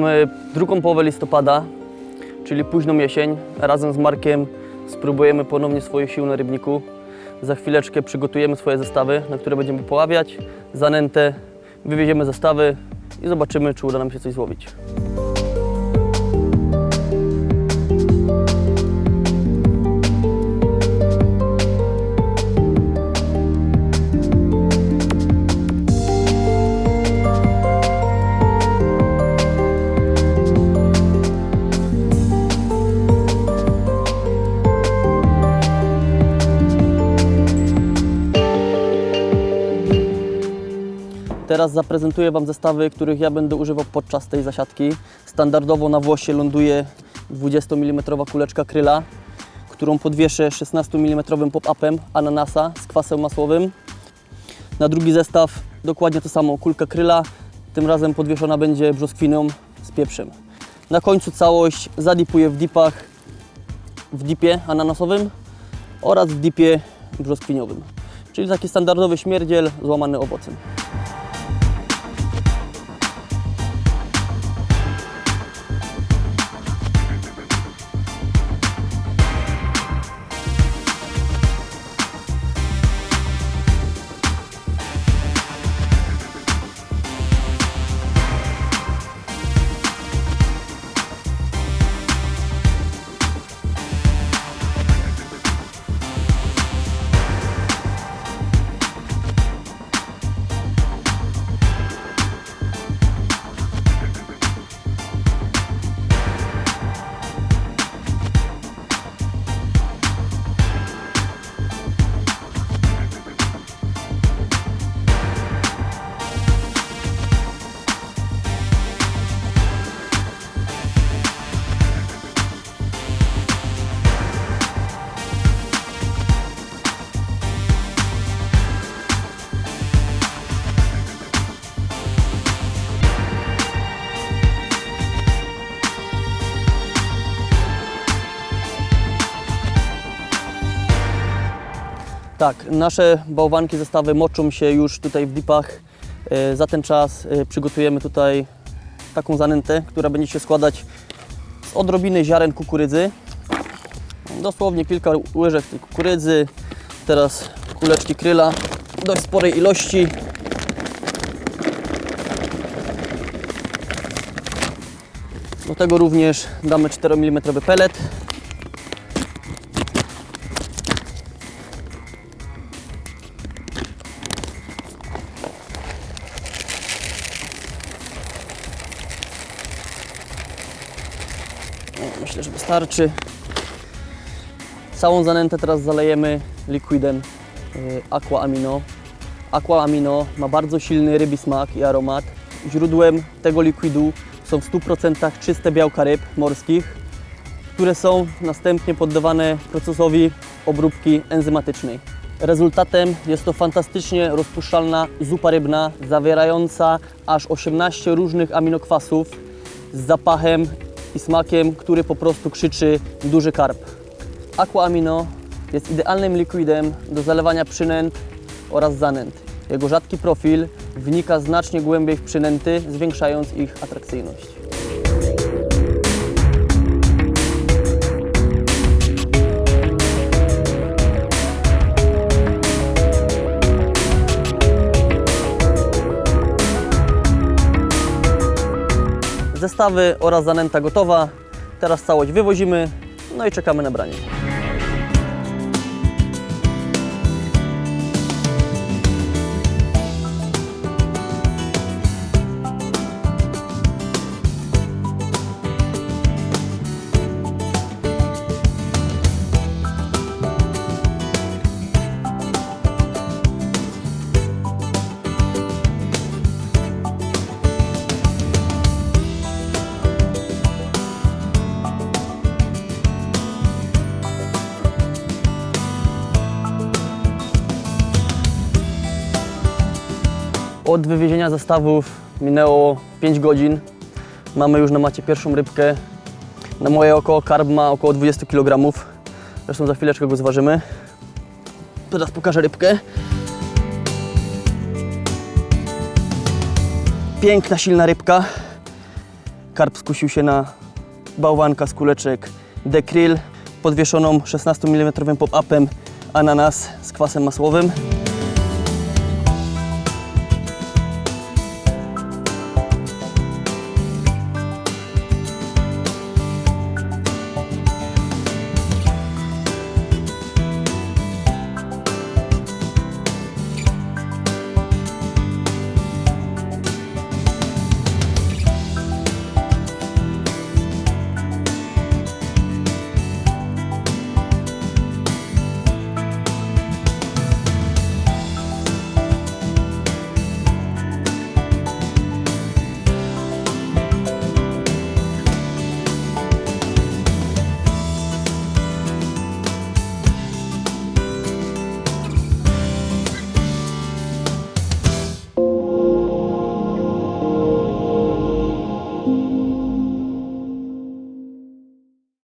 Mamy drugą połowę listopada, czyli późną jesień. Razem z Markiem spróbujemy ponownie swoich sił na rybniku. Za chwileczkę przygotujemy swoje zestawy, na które będziemy poławiać, zanętę, wywieziemy zestawy i zobaczymy, czy uda nam się coś złowić. Teraz zaprezentuję Wam zestawy, których ja będę używał podczas tej zasiadki. Standardowo na włosie ląduje 20 mm kuleczka kryla, którą podwieszę 16 mm pop-upem ananasa z kwasem masłowym. Na drugi zestaw dokładnie to samo, kulka kryla, tym razem podwieszona będzie brzoskwiną z pieprzem. Na końcu całość zadipuję w dipach, w dipie ananasowym oraz w dipie brzoskwiniowym. Czyli taki standardowy śmierdziel złamany owocem. Tak, nasze bałwanki, zestawy moczą się już tutaj w dipach. E, Za ten czas e, przygotujemy tutaj taką zanętę, która będzie się składać z odrobiny ziaren kukurydzy. Dosłownie kilka łyżek tej kukurydzy. Teraz kuleczki kryla dość sporej ilości. Do tego również damy 4 mm pelet. Myślę, że wystarczy. Całą zanętę teraz zalejemy liquidem y, Aqua Amino. Aqua Amino ma bardzo silny rybi smak i aromat. Źródłem tego likwidu są w 100% czyste białka ryb morskich, które są następnie poddawane procesowi obróbki enzymatycznej. Rezultatem jest to fantastycznie rozpuszczalna zupa rybna zawierająca aż 18 różnych aminokwasów z zapachem i smakiem, który po prostu krzyczy duży karp. Aqua Amino jest idealnym likwidem do zalewania przynęt oraz zanęt. Jego rzadki profil wnika znacznie głębiej w przynęty, zwiększając ich atrakcyjność. Zestawy oraz zanęta gotowa. Teraz całość wywozimy, no i czekamy na branie. Od wywiezienia zestawów minęło 5 godzin. Mamy już na macie pierwszą rybkę. Na moje oko karb ma około 20 kg. Zresztą za chwileczkę go zważymy. Teraz pokażę rybkę. Piękna, silna rybka. karp skusił się na bałwanka z kuleczek Dekryl podwieszoną 16 mm pop-upem ananas z kwasem masłowym.